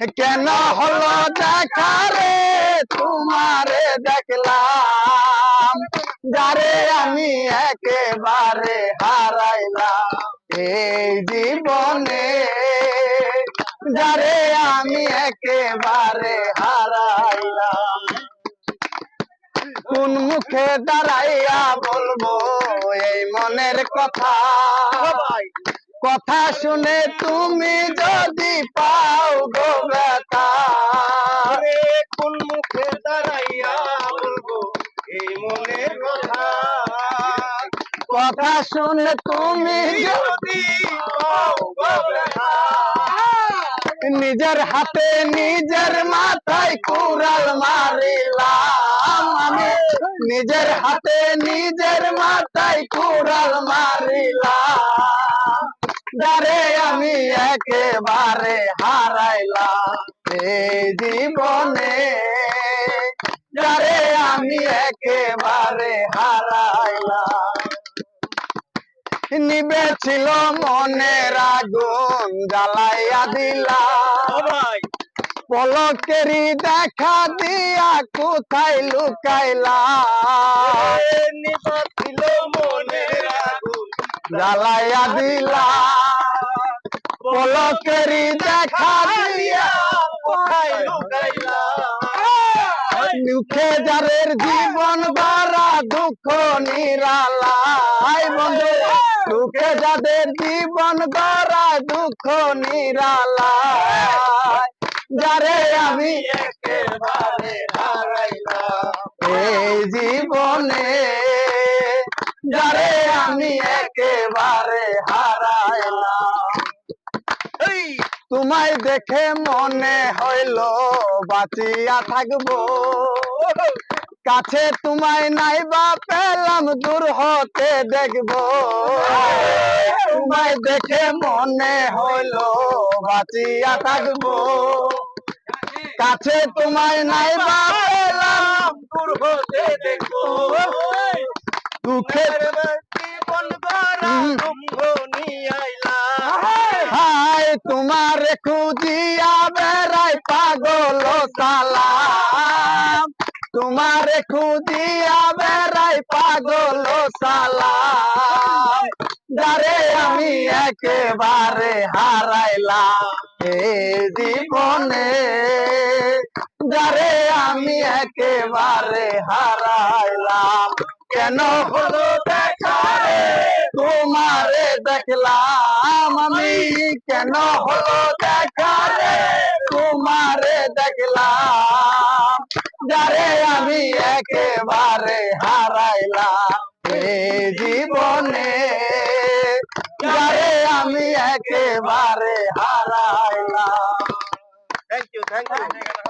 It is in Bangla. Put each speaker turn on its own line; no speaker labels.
কেন হলো দেখা রে তোমারে দেখলাম। যারে আমি একেবারে হারাইলাম এই জীবনে। যারে আমি একেবারে হারাইলাম। কোন মুখে দাঁড়াইয়া বলব এই মনের কথা? কথা শুনে তুমি যদি পাও গো ব্যথা।
কোন মুখে দাঁড়াইয়া বলব এই মনের কথা?
কথা শুনে তুমি
যদি পাও গো ব্যথা,
নিজের হাতে নিজের মাথায় কুড়াল মারিলাম আমি। নিজের হাতে নিজের মাথায় কুড়াল মারিলাম। যারে আমি একেবারে হারাইলাম এই জীবনে যারে আমি একেবারে হারাইলাম। নিবে ছিল মনের আগুন জ্বালাইয়া দিলা পলকেরি দেখা দিয়া কোথায় লুকাইলা
নিবাছিল মনের আগুন
জ্বালাইয়া দিলা পলকেরি দেখা দিয়া
কোথায় লুকাইলা?
মুখে যারের জীবন গড়া দুঃখ নিরালাই বন্ধু। দুঃখে যাদের জীবন গড়া দুঃখ নিরালাই যারে আমি
একেবারে হারাইলাম।
এই জীবনে যারে আমি একেবারে হারাইলাম। তোমায় দেখে মনে হইল, বাঁচিয়া থাকব। কাছে তোমায় নাই বা পেলাম, দূর হতে দেখব। তোমায় দেখে মনে হইল, বাঁচিয়া থাকব। কাছে তোমায় নাই বা পেলাম,
দূর হতে দেখো
তোমার খুঁজিয়া বেড়াই পাগল সালাম। তোমার খুঁজিয়া বেড়াই পাগল সালাম। যারে আমি একেবারে হারাইলাম এই জীবনে। যারে আমি একেবারে হারাইলাম। কেন হলো দেখা তোমারে দেখলাম। আমি কেন হলো দেখা রে? তোমারে দেখলাম, যারে আমি একেবারে হারাইলাম। এই জীবনে যারে আমি একেবারে হারাইলাম।
Thank you thank you